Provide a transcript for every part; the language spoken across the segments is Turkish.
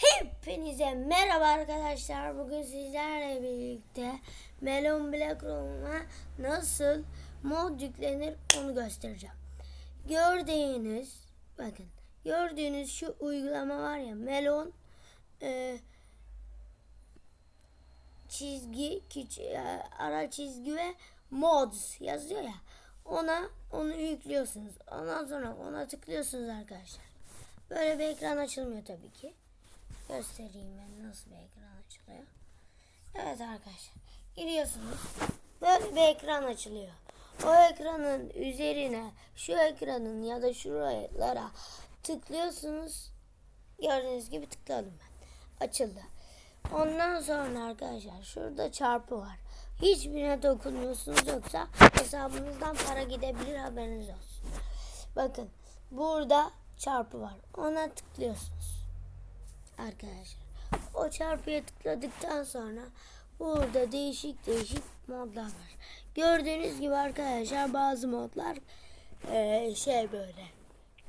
Hepinize merhaba arkadaşlar. Bugün sizlerle birlikte Melon Black Room'a nasıl mod yüklenir onu göstereceğim. Gördüğünüz bakın gördüğünüz şu uygulama var ya Melon e, çizgi küçük e, ara çizgi ve mods yazıyor ya ona onu yüklüyorsunuz. Ondan sonra ona tıklıyorsunuz arkadaşlar. Böyle bir ekran açılmıyor tabii ki. Göstereyim ben nasıl bir ekran açılıyor. Evet arkadaşlar. Giriyorsunuz. Böyle bir ekran açılıyor. O ekranın üzerine şu ekranın ya da şuralara tıklıyorsunuz. Gördüğünüz gibi tıkladım ben. Açıldı. Ondan sonra arkadaşlar şurada çarpı var. Hiçbirine dokunmuyorsunuz yoksa hesabınızdan para gidebilir haberiniz olsun. Bakın burada çarpı var. Ona tıklıyorsunuz arkadaşlar. O çarpıya tıkladıktan sonra burada değişik değişik modlar var. Gördüğünüz gibi arkadaşlar bazı modlar eee, şey böyle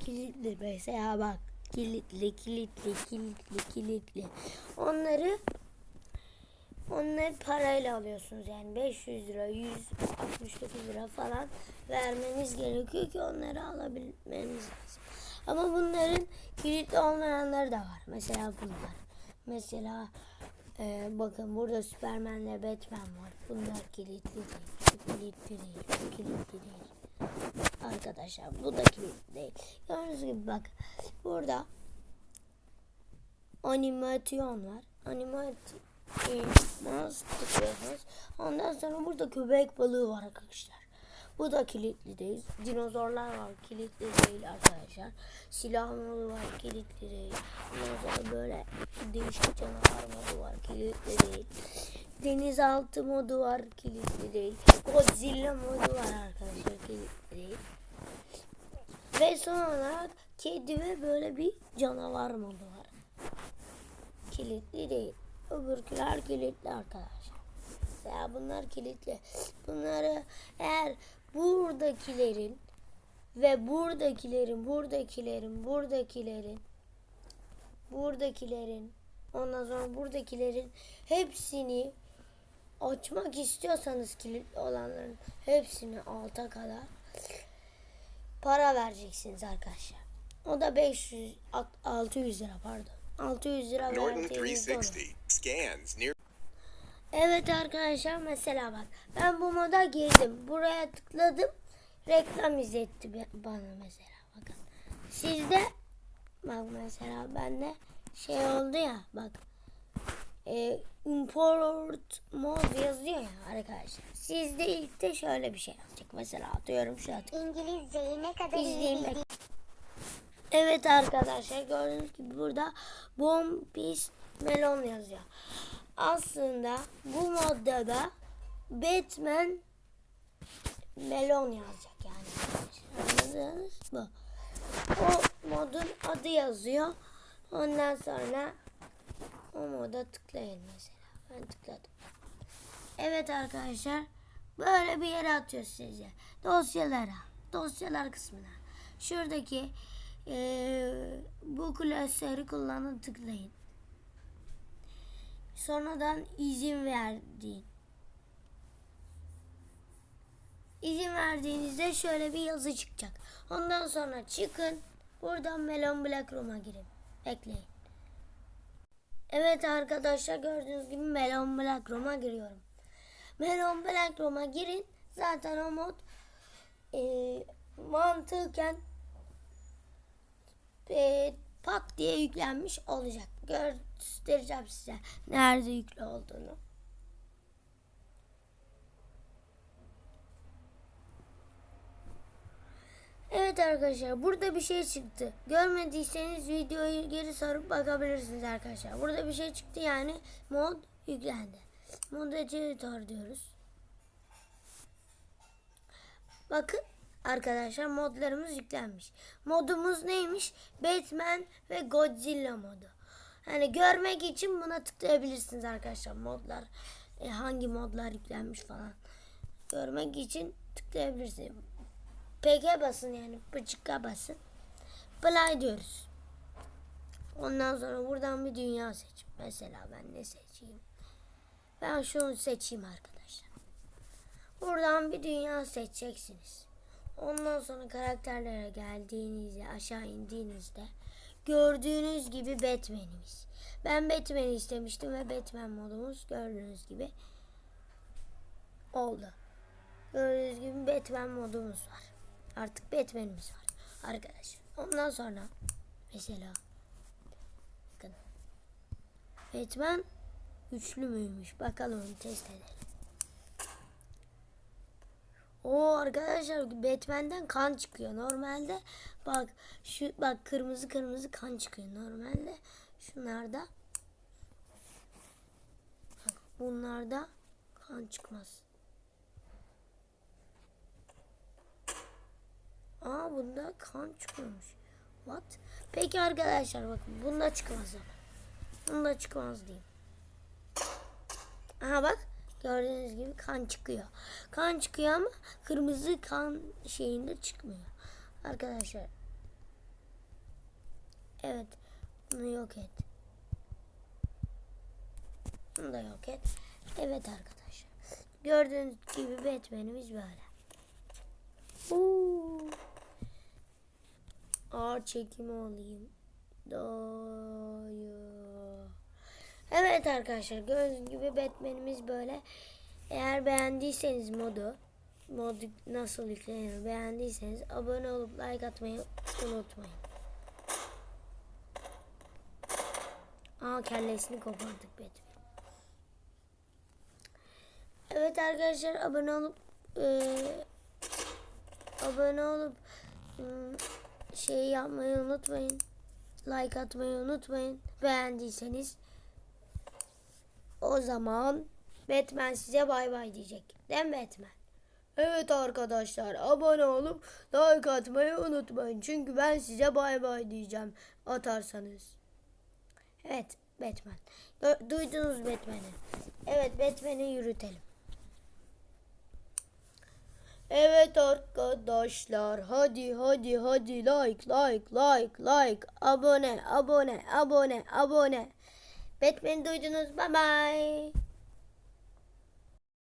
kilitli mesela bak kilitli kilitli kilitli kilitli onları onları parayla alıyorsunuz yani 500 lira 169 lira falan vermeniz gerekiyor ki onları alabilmeniz lazım. Ama bunların kilitli olmayanları da var. Mesela bunlar. Mesela e, bakın burada Superman'le Batman var. Bunlar kilitli değil. Şu kilitli değil. Şu kilitli değil. Arkadaşlar bu da kilitli değil. Gördüğünüz gibi bak. Burada animasyon var. Animasyon. Ondan sonra burada köpek balığı var arkadaşlar. Bu da kilitli değil. Dinozorlar var kilitli değil arkadaşlar. Silah modu var kilitli değil. Sonra böyle değişik canavar modu var kilitli değil. Denizaltı modu var kilitli değil. Godzilla modu var arkadaşlar kilitli değil. Ve son olarak kedi ve böyle bir canavar modu var. Kilitli değil. Öbürküler kilitli arkadaşlar. Mesela bunlar kilitli. Bunları eğer buradakilerin ve buradakilerin, buradakilerin, buradakilerin, buradakilerin, ondan sonra buradakilerin hepsini açmak istiyorsanız kilitli olanların hepsini alta kadar para vereceksiniz arkadaşlar. O da 500, 600 lira pardon. 600 lira Norton verdiğinizde olur. 360 scans near Evet arkadaşlar mesela bak ben bu moda girdim. Buraya tıkladım. Reklam izletti bana mesela bakın. Sizde bak mesela bende şey oldu ya bak. E, import mod yazıyor ya arkadaşlar. Sizde ilk de şöyle bir şey yazacak. Mesela atıyorum şu at. İngilizceyi ne kadar iyi Evet arkadaşlar gördüğünüz gibi burada Bombis Melon yazıyor. Aslında bu modda da Batman Melon yazacak yani. Anladınız mı? O modun adı yazıyor. Ondan sonra o moda tıklayın mesela. Ben tıkladım. Evet arkadaşlar böyle bir yere atıyor size. Dosyalara, dosyalar kısmına. Şuradaki eee, bu klasörü kullanın tıklayın. Sonradan izin verdiğin. İzin verdiğinizde şöyle bir yazı çıkacak. Ondan sonra çıkın. Buradan Melon Black Room'a girin. Bekleyin. Evet arkadaşlar gördüğünüz gibi Melon Black Room'a giriyorum. Melon Black Room'a girin. Zaten o mod eee mantıken e, pat diye yüklenmiş olacak. Göstereceğim size nerede yüklü olduğunu. Evet arkadaşlar burada bir şey çıktı. Görmediyseniz videoyu geri sarıp bakabilirsiniz arkadaşlar. Burada bir şey çıktı yani mod yüklendi. Mod editor diyoruz. Bakın arkadaşlar modlarımız yüklenmiş. Modumuz neymiş? Batman ve Godzilla modu. Hani görmek için buna tıklayabilirsiniz arkadaşlar. Modlar e, hangi modlar yüklenmiş falan. Görmek için tıklayabilirsiniz. PG basın yani. Bıçıkka basın. Play diyoruz. Ondan sonra buradan bir dünya seç. Mesela ben ne seçeyim? Ben şunu seçeyim arkadaşlar. Buradan bir dünya seçeceksiniz. Ondan sonra karakterlere geldiğinizde aşağı indiğinizde gördüğünüz gibi Batman'imiz. Ben Batman'i istemiştim ve Batman modumuz gördüğünüz gibi oldu. Gördüğünüz gibi Batman modumuz var. Artık Batman'imiz var arkadaşlar. Ondan sonra mesela bakın Batman güçlü müymüş? Bakalım onu test edelim. O arkadaşlar Batman'den kan çıkıyor. Normalde bak şu bak kırmızı kırmızı kan çıkıyor. Normalde şunlarda bunlarda kan çıkmaz. Aa bunda kan çıkıyormuş. What? Peki arkadaşlar bakın bunda çıkmaz ama. Bunda çıkmaz diyeyim. Aha bak gördüğünüz gibi kan çıkıyor. Kan çıkıyor ama kırmızı kan şeyinde çıkmıyor. Arkadaşlar. Evet. Bunu yok et. Bunu da yok et. Evet arkadaşlar. Gördüğünüz gibi Batman'imiz böyle. Oo. Ağır çekimi alayım. Dayı. Evet arkadaşlar gördüğünüz gibi Batman'imiz böyle. Eğer beğendiyseniz modu modu nasıl yüklenir beğendiyseniz abone olup like atmayı unutmayın. Aa kellesini kopardık Batman. Evet arkadaşlar abone olup eee abone olup şey yapmayı unutmayın. Like atmayı unutmayın. Beğendiyseniz o zaman Batman size bay bay diyecek. Değil mi Batman? Evet arkadaşlar abone olup like atmayı unutmayın. Çünkü ben size bay bay diyeceğim atarsanız. Evet Batman. Duydunuz Batman'i. Evet Batman'i yürütelim. Evet arkadaşlar hadi hadi hadi like like like like abone abone abone abone Batman'i duydunuz bye bye.